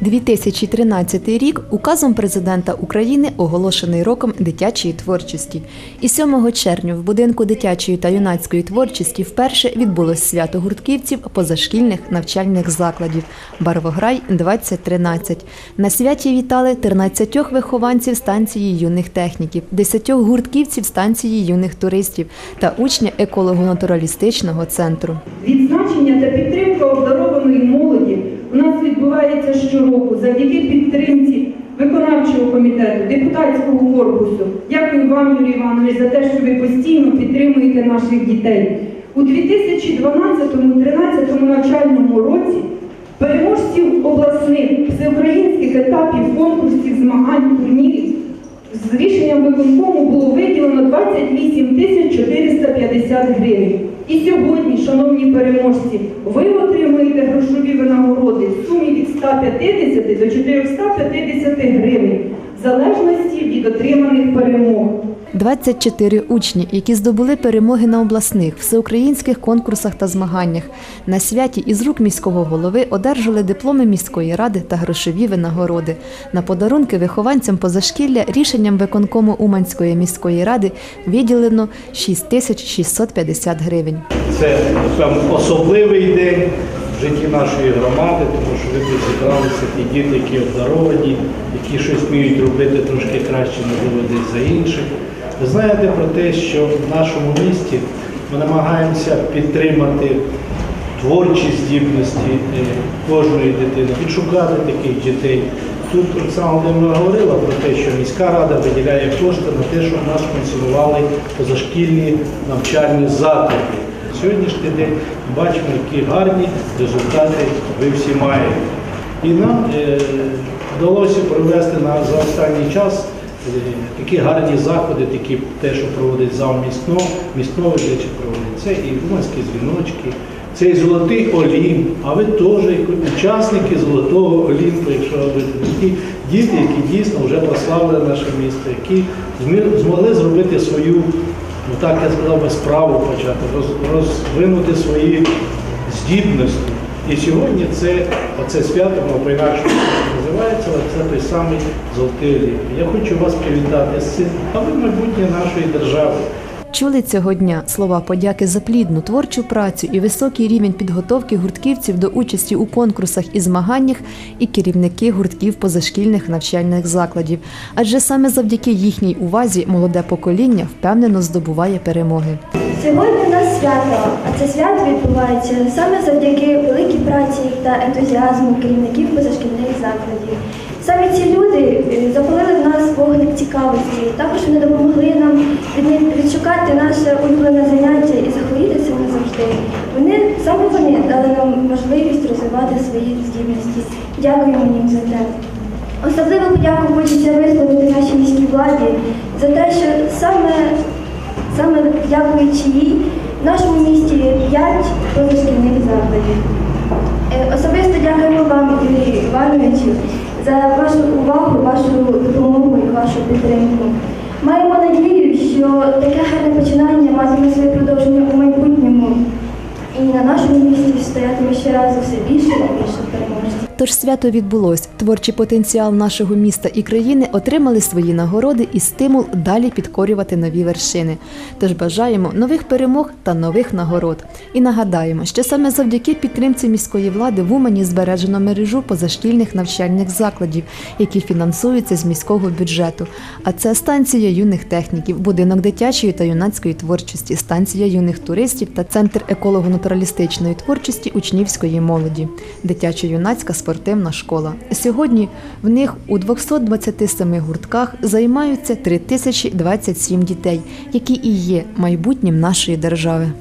2013 рік указом президента України оголошений роком дитячої творчості. І 7 червня в будинку дитячої та юнацької творчості вперше відбулось свято гуртківців позашкільних навчальних закладів Барвограй 2013. На святі вітали 13 вихованців станції юних техніків, 10 гуртківців станції юних туристів та учня еколого-натуралістичного центру. Відзначення та підтримка обдарованої молоді у нас відбувається щороку завдяки підтримці виконавчого комітету, депутатського корпусу. Дякую вам, Юрій Іванович, за те, що ви постійно підтримуєте наших дітей. У 2012-2013 навчальному році переможців обласних всеукраїнських етапів конкурсів змагань турнірів з рішенням виконкому було виділено 28 тисяч 450 гривень. І сьогодні, шановні переможці, ви отримуєте 350 до 450 гривень в залежності від отриманих перемог. 24 учні, які здобули перемоги на обласних, всеукраїнських конкурсах та змаганнях. На святі із рук міського голови одержали дипломи міської ради та грошові винагороди. На подарунки вихованцям позашкілля рішенням виконкому Уманської міської ради виділено 6650 гривень. Це там особливий день житті нашої громади, тому що ви зібралися ті діти, які обдаровані, які щось вміють робити трошки краще, можливо, десь за інших. Ви знаєте про те, що в нашому місті ми намагаємося підтримати творчі здібності е, кожної дитини, відшукати таких дітей. Тут Оксана Володимирівна говорила про те, що міська рада виділяє кошти на те, щоб у нас функціонували позашкільні навчальні заклади. Сьогоднішній день бачимо, які гарні результати ви всі маєте. І нам е, вдалося провести на, за останній час е, такі гарні заходи, такі те, що проводить зал місно, міснове речі проводить. Це і гуманські дзвіночки, це і золотий олімп, а ви теж учасники золотого олімпу, якщо ви такі діти, які дійсно вже прославили наше місто, які змогли зробити свою, ну так я сказав би, справу почати, роз- розвинути свої здібності. І сьогодні це оце свято, воно по-інакшому називається, але це той самий золотий олімп. Я хочу вас привітати з цим, а ви майбутнє нашої держави. Чули цього дня слова подяки за плідну творчу працю і високий рівень підготовки гуртківців до участі у конкурсах і змаганнях і керівники гуртків позашкільних навчальних закладів. Адже саме завдяки їхній увазі молоде покоління впевнено здобуває перемоги. Сьогодні у нас свято, а це свято відбувається саме завдяки великій праці та ентузіазму керівників позашкільних закладів. Саме ці люди е, запалили в нас вогник цікавості. Також вони допомогли нам відшукати наше улюблене заняття і захворіти цим назавжди. Вони саме вони дали нам можливість розвивати свої здібності. Дякуємо їм за те. Особливу подяку хочеться висловити нашій міській владі за те, що саме Саме дякуючи їй, в нашому місті є 5 позашкільних закладів. Е, Особисто дякуємо вам, Юрію Івановичу, за вашу увагу, вашу допомогу і вашу підтримку. Маємо надію, що таке гарне починання матиме своє продовження у майбутньому. І на нашому місці стоятиме ще раз все більше і більше переможців. Тож свято відбулось. Творчий потенціал нашого міста і країни отримали свої нагороди і стимул далі підкорювати нові вершини. Тож бажаємо нових перемог та нових нагород. І нагадаємо, що саме завдяки підтримці міської влади в Умані збережено мережу позашкільних навчальних закладів, які фінансуються з міського бюджету. А це станція юних техніків, будинок дитячої та юнацької творчості, станція юних туристів та центр еколого-натуралістичної творчості учнівської молоді, дитячо-юнацька спортивна школа. Сьогодні в них у 227 гуртках займаються 3027 дітей, які і є майбутнім нашої держави.